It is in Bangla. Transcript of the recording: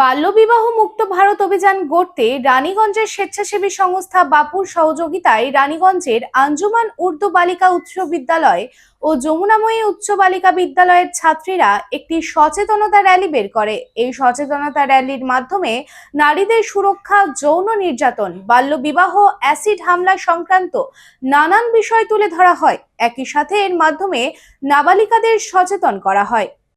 বাল্যবিবাহ মুক্ত ভারত অভিযান গড়তে রানীগঞ্জের স্বেচ্ছাসেবী সংস্থা বাপুর সহযোগিতায় রানীগঞ্জের আঞ্জুমান উর্দু বালিকা উচ্চ বিদ্যালয় ও যমুনাময়ী উচ্চ বালিকা বিদ্যালয়ের ছাত্রীরা একটি সচেতনতা র্যালি বের করে। এই সচেতনতা র্যালির মাধ্যমে নারীদের সুরক্ষা, যৌন নির্যাতন, বাল্যবিবাহ, অ্যাসিড হামলা সংক্রান্ত নানান বিষয় তুলে ধরা হয়। একই সাথে এর মাধ্যমে নাবালিকাদের সচেতন করা হয়।